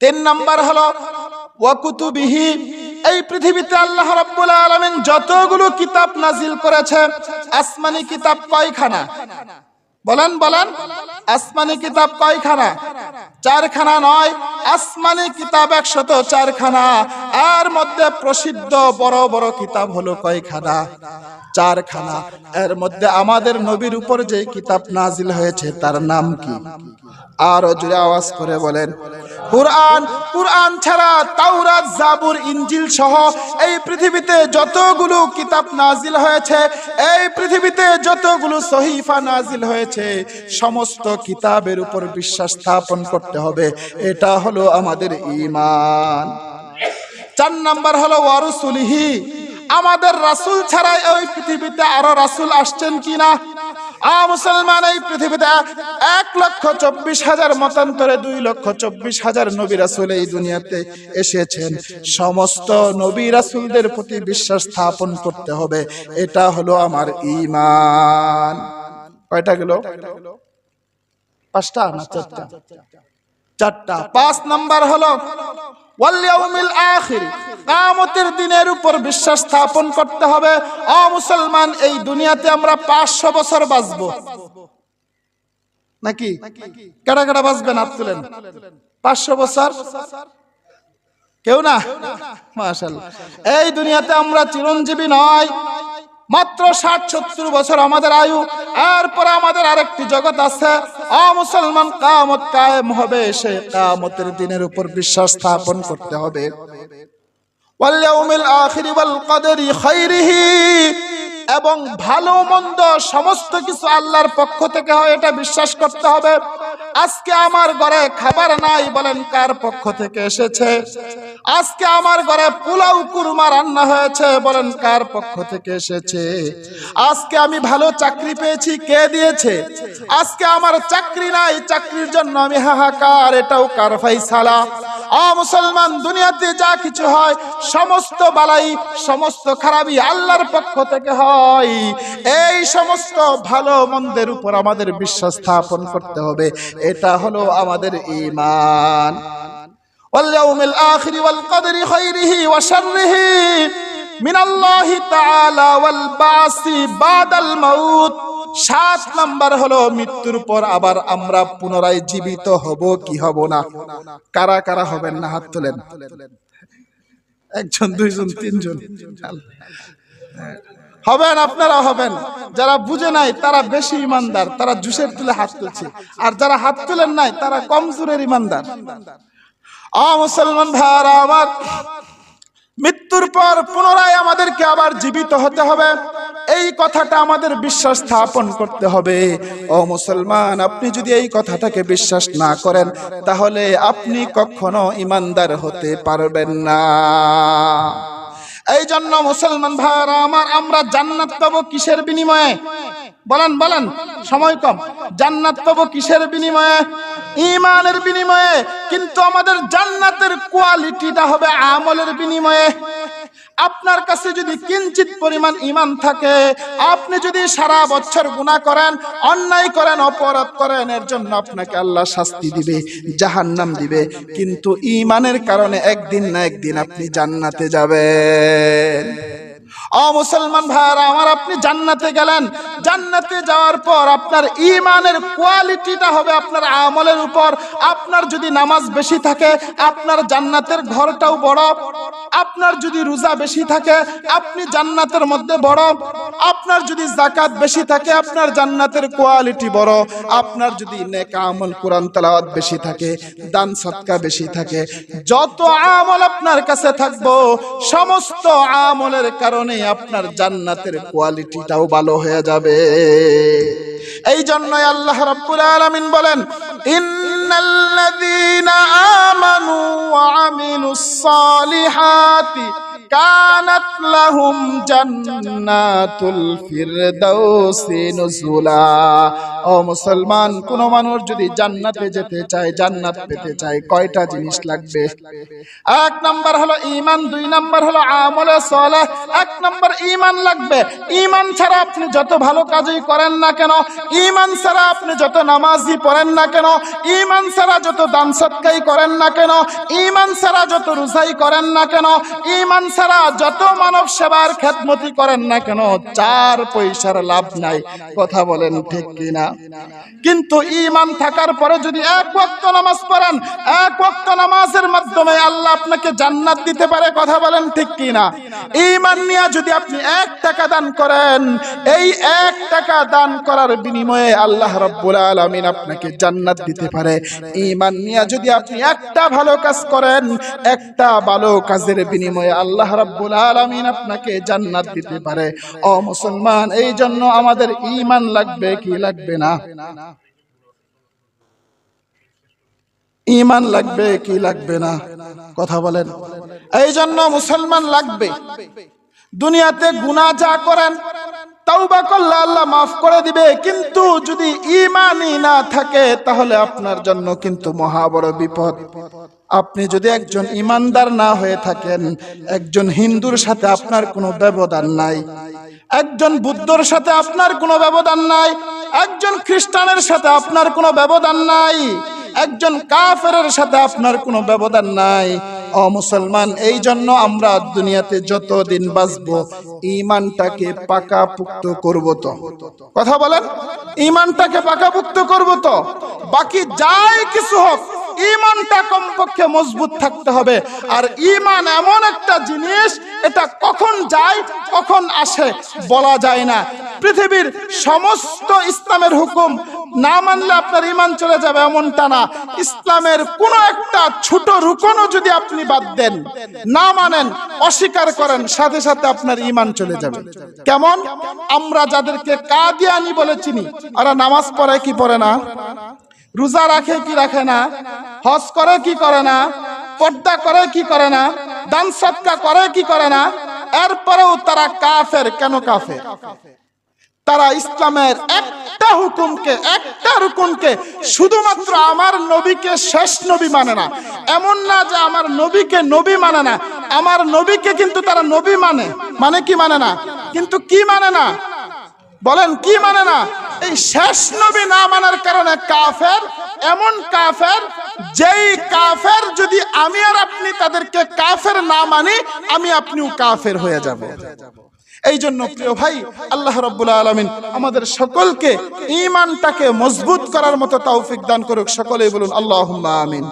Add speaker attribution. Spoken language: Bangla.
Speaker 1: তিন নাম্বার হলো ওয়াকুতুবিহি এই পৃথিবীতে আল্লাহ রাব্বুল আলামিন যতগুলো কিতাব নাজিল করেছে, আসমানি কিতাব কয়খানা? বলেন বলেন, আসমানি কিতাব কয়খানা? চারখানা নয়, আসমানি কিতাব একশত চারখানা এর মধ্যে প্রসিদ্ধ বড় বড় কিতাব হলো কয়খানা? চারখানা। এর মধ্যে আমাদের নবীর উপর যে কিতাব নাজিল হয়েছে, তার নাম কি? আরও জোরে আওয়াজ করে বলেন কুরআন কুরআন ছাড়া তাওরাত, জাবুর, ইনজিল সহ এই পৃথিবীতে যতগুলো কিতাব নাজিল হয়েছে, এই পৃথিবীতে যতগুলো সহিফা নাজিল হয়েছে, সমস্ত কিতাবের উপর বিশ্বাস স্থাপন করতে হবে। এটা হলো আমাদের ইমান চার নাম্বার হলো ওয়ারুসুলিহি আমাদের রাসূল ছাড়া ওই পৃথিবীতে আরও রাসূল আসছেন কিনা? আ মুসলমান, এই পৃথিবীতে এক লক্ষ চব্বিশ হাজার মতান্তরে দুই লক্ষ চব্বিশ হাজার নবী রাসূল এই দুনিয়াতে এসেছেন। সমস্ত নবী রাসূলদের প্রতি বিশ্বাস স্থাপন করতে হবে। এটা হলো আমার ইমান কয়টা গেল? পাঁচটা না চারটা? চারটা। পাঁচ নাম্বার হলো ওয়াল ইয়াউমিল আখির কামতের দিনের উপর বিশ্বাস স্থাপন করতে হবে। অ মুসলমান, এই দুনিয়াতে আমরা 500 বছর বাঁচব। নাকি? কেডা কেডা বাঁচবেন হাত তুলেন 500 বছর? কেউ না? মাশাআল্লাহ। এই দুনিয়াতে আমরা চিরঞ্জীবী নয়। মাত্র ষাট, সত্তর বছর আমাদের আয়ু। এরপরে আমাদের আরেকটি জগৎ আছে। অ মুসলমান কামত কায়েম হবে সেই কামতের দিনের উপর বিশ্বাস স্থাপন করতে হবে। এবং ভালো মন্দ সমস্ত কিছু আল্লাহর পক্ষ থেকে হয়, এটা বিশ্বাস করতে হবে। আজকে আমার ঘরে খাবার নাই বলেন কার পক্ষ থেকে এসেছে? আজকে আমার ঘরে পোলাও, কুরমা রান্না হয়েছে বলেন কার পক্ষ থেকে এসেছে? আজকে আমি ভালো চাকরি পেয়েছি, কে দিয়েছে? আজকে আমার চাকরি নাই, চাকরির জন্য আমি হাহাকার, এটাও কার ফাইসালা আ মুসলমান দুনিয়াতে যা কিছু হয় সমস্ত বালাই সমস্ত খারাপই আল্লাহর পক্ষ থেকে হয় এই সমস্ত ভালো মন্দের উপর আমাদের বিশ্বাস স্থাপন করতে হবে এটা হলো আমাদের ঈমান واليوم الآخر والقدر خيره وشره من الله تعالى والبعث بعد الموت সাত নাম্বার হলো মৃত্যুর পর আবার আমরা পুনরায় জীবিত হব কি হব না? কারা কারা হবেন না? হাত তোলেন। একজন, দুইজন, তিনজন। হবেন আপনারা হবেন। যারা বুঝে নাই, তারা বেশি ইমানদার, তারা জুসের তুলে হাত তুলছে। আর যারা হাত তুলেন নাই, তারা কমজোরের ইমানদার। আ মুসলমান ভাইয়ারা, আমার মৃত্যুর পর পুনরায় আমাদেরকে আবার জীবিত হতে হবে। এই কথাটা আমাদের বিশ্বাস স্থাপন করতে হবে। ও মুসলমান, আপনি যদি এই কথাটাকে বিশ্বাস না করেন, তাহলে আপনি কখনো ইমানদার হতে পারবেন না। এই জন্য মুসলমান ভাইয়ারা, আমার আমরা জান্নাত পাবো কিসের বিনিময়ে? বলেন বলেন, সময় কম। জান্নাত পাবো কিসের বিনিময়ে? ইমানের বিনিময়ে। কিন্তু আমাদের জান্নাতের কোয়ালিটিটা হবে আমলের বিনিময়ে। আপনার কাছে যদি কিঞ্চিত পরিমাণ ইমান থাকে, আপনি যদি সারা বছর গুনাহ করেন, অন্যায় করেন, অপরাধ করেন, এর জন্য আপনাকে আল্লাহ শাস্তি দিবে, জাহান্নাম দিবে। কিন্তু ইমানের কারণে একদিন না একদিন আপনি জান্নাতে যাবেন। ও মুসলমান ভাইয়ারা, আমার আপনি জান্নাতে গেলেন। জান্নাতে যাওয়ার পর আপনার ইমানের কোয়ালিটিটা হবে আপনার আমলের উপর। আপনার যদি নামাজ বেশি থাকে, আপনার জান্নাতের ঘরটাও বড়। আপনার যদি রোজা বেশি থাকে, আপনি জান্নাতের মধ্যে বড়। আপনার যদি জাকাত বেশি থাকে, আপনার জান্নাতের কোয়ালিটি বড়। আপনার যদি নেক আমল, কোরআন তেলাওয়াত বেশি থাকে, দান সৎকা বেশি থাকে, যত আমল আপনার কাছে থাকব, সমস্ত আমলের কারণে আপনার জান্নাতের কোয়ালিটিটাও ভালো হয়ে যাবে। এই জন্যই আল্লাহ রাব্বুল আলামিন বলেন ان الذين امنوا وعملوا الصالحات কানাত লাহুম জান্নাতুল ফিরদাউসি নুজুলা। ও মুসলমান, কোন মানুষ যদি জান্নাতে যেতে চায়, জান্নাত পেতে চায়, কয়টা জিনিস লাগবে? এক নাম্বার হলো ঈমান, দুই নাম্বার হলো আমলে সালেহ এক নাম্বার ঈমান লাগবে। ঈমান ছাড়া আপনি যত ভালো কাজই করেন না কেন, ঈমান ছাড়া আপনি যত নামাজি পড়েন না কেন, ঈমান ছাড়া যত দান সৎকাই করেন না কেন, ঈমান ছাড়া যত রোজাই করেন না কেন, ঈমান ছাড়া যত মানব সেবার খেদমতি করেন না কেন, চার পয়সার লাভ নাই। কথা বলেন ঠিক কিনা? কিন্তু ঈমান থাকার পরে যদি এক ওয়াক্ত নামাজ পড়েন, এক ওয়াক্ত নামাজের মাধ্যমে আল্লাহ আপনাকে জান্নাত দিতে পারে, কথা বলেন ঠিক কিনা? ঈমান নিয়ে যদি আপনি এক টাকা দান করেন, এই এক টাকা দান করার বিনিময়ে আল্লাহ রাব্বুল আলামিন আপনাকে জান্নাত দিতে পারে। ঈমান নিয়ে যদি আপনি একটা ভালো কাজ করেন, একটা ভালো কাজের বিনিময়ে আল্লাহ রাব্বুল আলামিন আপনাকে জান্নাত দিতে পারে। ও মুসলমান এই জন্য আমাদের ঈমান লাগবে কি লাগবে না? ঈমান লাগবে কি লাগবে না? কথা বলেন। এই জন্য মুসলমান লাগবে। দুনিয়াতে গুনাহ যা করেন, তওবা করলে আল্লাহ মাফ করে দিবে। কিন্তু যদি ঈমানই না থাকে, তাহলে আপনার জন্য কিন্তু মহা বড় বিপদ। আপনি যদি একজন ইমানদার না হয়ে থাকেন, একজন হিন্দুর সাথে আপনার কোনো ব্যবধান নাই, একজন বুদ্ধর সাথে আপনার কোনো ব্যবধান নাই, একজন খ্রিস্টানের সাথে আপনার কোনো ব্যবধান নাই, একজন কাফেরের সাথে আপনার কোনো ব্যবধান নাই। ও মুসলমান, এই জন্য আমরা দুনিয়াতে যতদিন বাঁচবো, ইমানটাকে পাকাপুক্ত করব তো। কথা বলেন? ইমানটাকে পাকাপুক্ত করব তো। বাকি যাই কিছু হোক ইমানটা কমপক্ষে মজবুত থাকতে হবে। আর ইমান এমন একটা জিনিস, এটা কখন যায়, কখন আসে, বলা যায় না। পৃথিবীর সমস্ত ইসলামের হুকুম না মানলে আপনার ইমান চলে যাবে এমনটা না। ইসলামের কোন একটা ছোট রুকনও যদি আপনি বাদ দেন, না মানেন, অস্বীকার করেন, সাথে সাথে আপনার ইমান চলে যাবে। কেমন? আমরা যাদেরকে কাদিয়ানি বলে চিনি, ওরা নামাজ পড়ে কি পড়ে না? রোজা রাখে কি রাখে না? হজ করে কি করে না? পর্দা করে কি করে না? দান সৎকা করে কি করে না? এরপরেও তারা কাফের, কেন কাফের? তারা ইসলামের একটা হুকুমকে, একটা রুকুনকে শুধুমাত্র আমার নবীকে শেষ নবী মানে না। এমন না যে আমার নবীকে নবী মানে না। আমার নবীকে কিন্তু তারা নবী মানে। মানে কি মানে না? কিন্তু কি মানে না? বলেন কি মানে না? এই শেষ নবী না মানার কারণে কাফের, এমন কাফের, যেই কাফের যদি আমি আর আপনি তাদেরকে কাফের না মানি, আমি আপনিও কাফের হয়ে যাব। এই জন্য প্রিয় ভাই, আল্লাহ রব্বুল আলমিন আমাদের সকলকে ইমানটাকে মজবুত করার মতো তৌফিক দান করুক। সকলেই বলুন আল্লাহ আমিন।